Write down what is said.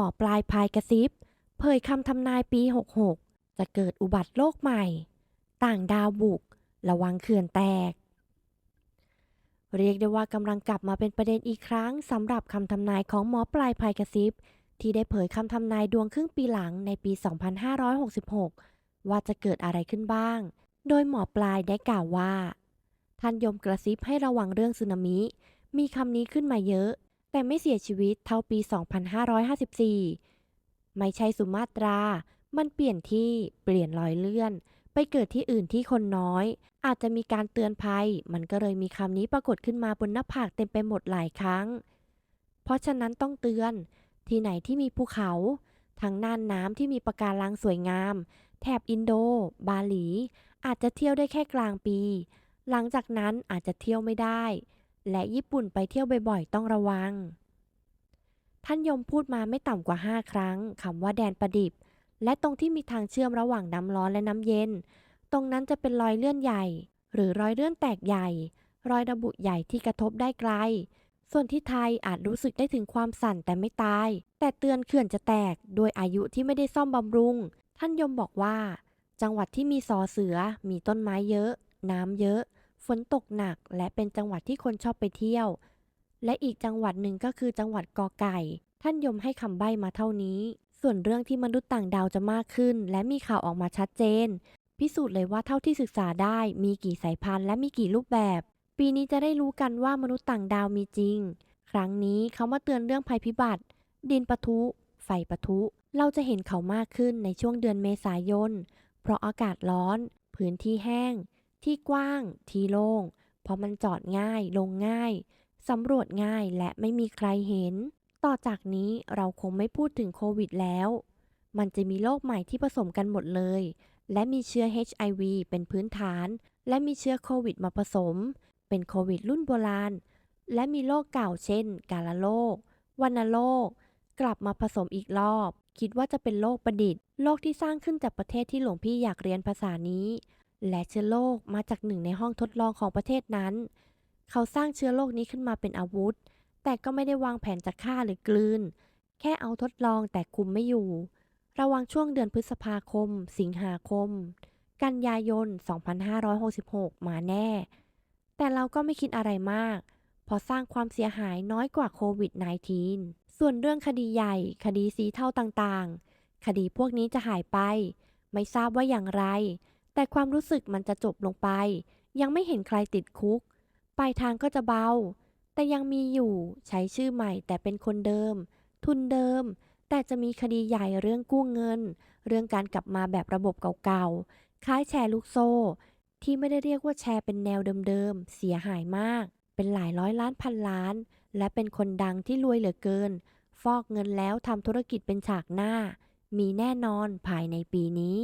มอปลายพายกระซิบ เผยคำทำนายปี 66 จะเกิดอุบัติโลกใหม่ ต่างดาวบุก ระวังเขื่อนแตก เรียกได้ว่ากำลังกลับมาเป็นประเด็นอีกครั้งสำหรับคำทำนายของหมอปลายพายกระซิบ ที่ได้เผยคำทำนายดวงครึ่งปีหลังในปี 2566 ว่าจะเกิดอะไรขึ้นบ้าง โดยหมอปลายได้กล่าวว่าท่านยมกระซิบให้ระวังเรื่องสึนามิ มีคำนี้ขึ้นมาเยอะ แต่ไม่เสียชีวิตเท่าปี 2554 ไม่ใช่สุมาตรา มันเปลี่ยนที่เปลี่ยนรอยเลื่อน ไปเกิดที่อื่นที่คนน้อย อาจจะมีการเตือนภัย มันก็เลยมีคำนี้ปรากฏขึ้นมาบนหน้าผากเต็มไปหมดหลายครั้ง เพราะฉะนั้นต้องเตือน ที่ไหนที่มีภูเขา ทางน่านน้ำที่มีปะการังสวยงาม แถบอินโด บาหลี อาจจะเที่ยวได้แค่กลางปี หลังจากนั้นอาจจะเที่ยวไม่ได้ และญี่ปุ่นไปเที่ยวบ่อยๆ ต้องระวัง ท่านยมพูดมาไม่ต่ำกว่า 5 ครั้งคำว่าแดนประดิบ และตรงที่มีทางเชื่อมระหว่างน้ำร้อนและน้ำเย็น ตรงนั้นจะเป็นรอยเลื่อนใหญ่ หรือรอยเลื่อนแตกใหญ่ รอยระบุใหญ่ที่กระทบได้ไกล ส่วนที่ไทยอาจรู้สึกได้ถึงความสั่นแต่ไม่ตาย แต่เตือนเขื่อนจะแตก โดยอายุที่ไม่ได้ซ่อมบำรุง ท่านยมบอกว่า จังหวัดที่มีสอเสือ มีต้นไม้เยอะ น้ำเยอะ ฝนตกหนักและเป็นจังหวัดที่คนชอบไปเที่ยว และอีกจังหวัดหนึ่งก็คือจังหวัดกอไก่ ท่านยมให้คำใบ้มาเท่านี้ ส่วนเรื่องที่มนุษย์ต่างดาวจะมากขึ้น และมีข่าวออกมาชัดเจน พิสูจน์เลยว่าเท่าที่ศึกษาได้มีกี่สายพันธุ์และมีกี่รูปแบบ ปีนี้จะได้รู้กันว่ามนุษย์ต่างดาวมีจริง ครั้งนี้เขามาเตือนเรื่องภัยพิบัติ ดินปะทุ ไฟปะทุ เราจะเห็นเขามากขึ้นในช่วงเดือนเมษายน เพราะอากาศร้อน พื้นที่แห้ง ที่กว้างที่โล่งเพราะมันจอดง่ายลงง่ายสำรวจง่ายและไม่มีใครเห็น ต่อจากนี้เราคงไม่พูดถึงโควิดแล้ว มันจะมีโรคใหม่ที่ผสมกันหมดเลย และมีเชื้อ HIV เป็นพื้นฐาน และมีเชื้อโควิดมาผสม เป็นโควิดรุ่นโบราณ และมีโรคเก่าเช่น กาฬโรควัณโรค กลับมาผสมอีกรอบ คิดว่าจะเป็นโรคประดิษฐ์ โรคที่สร้างขึ้นจากประเทศที่หลวงพี่อยากเรียนภาษานี้ และเชื้อโรคมาจากหนึ่งในห้องทดลองของประเทศนั้น เขาสร้างเชื้อโรคนี้ขึ้นมาเป็นอาวุธ แต่ก็ไม่ได้วางแผนจะฆ่าหรือกลืน แค่เอาทดลองแต่คุมไม่อยู่ ระวังช่วงเดือนพฤษภาคม สิงหาคม กันยายน 2566 มาแน่ แต่เราก็ไม่คิดอะไรมากเพราะสร้างความเสียหายน้อยกว่าโควิด -19 ส่วนเรื่องคดีใหญ่ คดีสีเท่าต่างๆ คดีพวกนี้จะหายไป ไม่ทราบว่าอย่างไร แต่ความรู้สึกมันจะจบลงไป ยังไม่เห็นใครติดคุก ปลายทางก็จะเบา แต่ยังมีอยู่ใช้ชื่อใหม่แต่เป็นคนเดิม ทุนเดิม แต่จะมีคดีใหญ่เรื่องกู้เงิน เรื่องการกลับมาแบบระบบเก่าๆ คล้ายแชร์ลูกโซ่ ที่ไม่ได้เรียกว่าแชร์เป็นแนวเดิมๆ เสียหายมาก เป็นหลายร้อยล้านพันล้าน และเป็นคนดังที่รวยเหลือเกิน ฟอกเงินแล้วทำธุรกิจเป็นฉากหน้า มีแน่นอนภายในปีนี้